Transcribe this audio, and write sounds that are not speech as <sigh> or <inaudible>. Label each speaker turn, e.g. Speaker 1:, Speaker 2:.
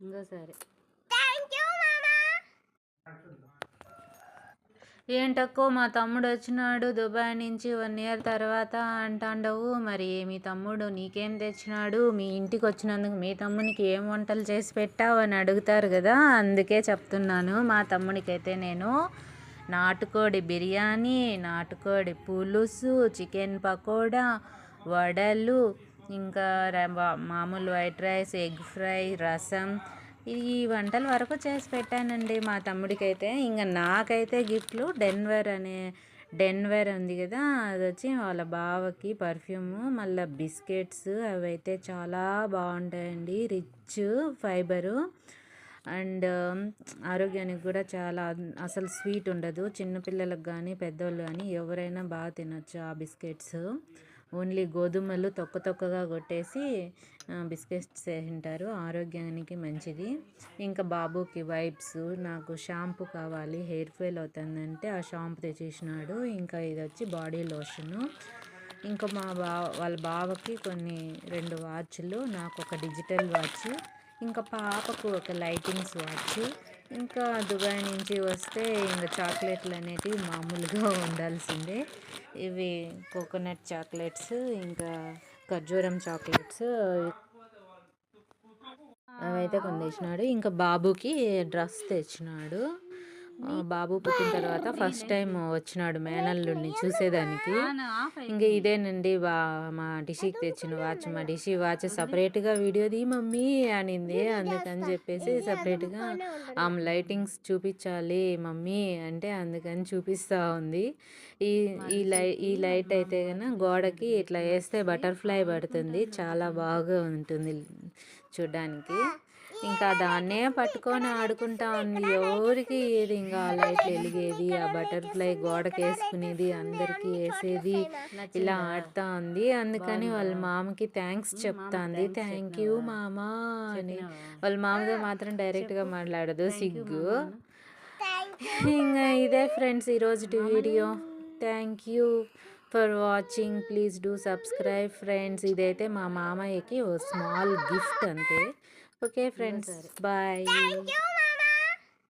Speaker 1: ఇంకోసారి ఏంటక్కో మా తమ్ముడు వచ్చినాడు దుబాయ్ నుంచి వన్ ఇయర్ తర్వాత అంటాండవు. మరి మీ తమ్ముడు నీకేం తెచ్చినాడు? మీ ఇంటికి వచ్చినందుకు మీ తమ్మునికి ఏం వంటలు చేసి పెట్టావు అని అడుగుతారు కదా అందుకే చెప్తున్నాను. మా తమ్మునికైతే నేను నాటుకోడి బిర్యానీ నాటుకోడి పులుసు చికెన్ పకోడా వడలు ఇంకా మామూలు వైట్ రైస్ ఎగ్ ఫ్రై రసం. ఈ వంటల వరకు చేసి పెట్టానండి మా తమ్ముడికైతే. ఇంకా నాకైతే గిఫ్ట్లు డెన్వర్ అనే డెన్వర్ ఉంది కదా అది వచ్చి వాళ్ళ బావకి పర్ఫ్యూము మళ్ళీ బిస్కెట్స్ అవైతే చాలా బాగుంటాయండి. Rich fibre. అండ్ ఆరోగ్యానికి కూడా చాలా అసలు స్వీట్ ఉండదు. చిన్నపిల్లలకు కానీ పెద్దవాళ్ళు కానీ ఎవరైనా బాగా తినొచ్చు ఆ బిస్కెట్స్. ఓన్లీ గోధుమలు తొక్క తొక్కగా కొట్టేసి బిస్కెట్స్ చేసింటారు ఆరోగ్యానికి మంచిది. ఇంకా బాబుకి వైప్స్ నాకు షాంపూ కావాలి హెయిర్ ఫెయిల్ అవుతుందంటే ఆ షాంపూ తెచ్చేసినాడు. ఇంకా ఇది వచ్చి బాడీ లోషను. ఇంకా మా బా వాళ్ళ బావకి కొన్ని రెండు వాచ్లు నాకు ఒక డిజిటల్ వాచ్ ఇంకా పాపకు ఒక లైటింగ్స్ వాచ్ ఇంకా దుబాయ్ నుంచి వస్తే ఇంకా చాక్లెట్లు అనేటివి మామూలుగా <laughs> ఉండాల్సిందే. ఇవి కోకోనట్ చాక్లెట్స్ ఇంకా ఖర్జూరం చాక్లెట్స్ అవైతే కొన్ని ఇంకా బాబుకి డ్రెస్ తెచ్చినాడు. బాబు పుట్టిన తర్వాత ఫస్ట్ టైం వచ్చినాడు మేనల్లుడిని చూసేదానికి. ఇంకా ఇదేనండి బా మా డిషికి తెచ్చిన వాచ్ మా డిషి వాచ్ సపరేట్గా వీడియో తీ మమ్మీ అనింది. అందుకని చెప్పేసి సపరేట్గా ఆమె లైటింగ్స్ చూపించాలి మమ్మీ అంటే అందుకని చూపిస్తూ ఉంది. ఈ ఈ లై ఈ లైట్ అయితే కన్నా గోడకి ఇట్లా వేస్తే బటర్ఫ్లై పడుతుంది. చాలా బాగా ఉంటుంది చూడ్డానికి. ఇంకా దాన్నే పట్టుకొని ఆడుకుంటా ఉంది. ఎవరికి ఏది ఇంకా లైట్లు వెలిగేది? ఆ బటర్ఫ్లై గోడకి వేసుకునేది అందరికీ వేసేది. ఇలా ఆడుతా ఉంది. అందుకని వాళ్ళ మామకి థ్యాంక్స్ చెప్తాంది. థ్యాంక్ యూ మామా అని. వాళ్ళ మామతో మాత్రం డైరెక్ట్గా మాట్లాడదు. సిగ్గు. ఇంకా ఇదే ఫ్రెండ్స్ ఈరోజు video. Thank you. For watching please do subscribe friends. ఇదైతే మా మామయ్యకి ఓ స్మాల్ గిఫ్ట్ అంతే. Okay friends bye.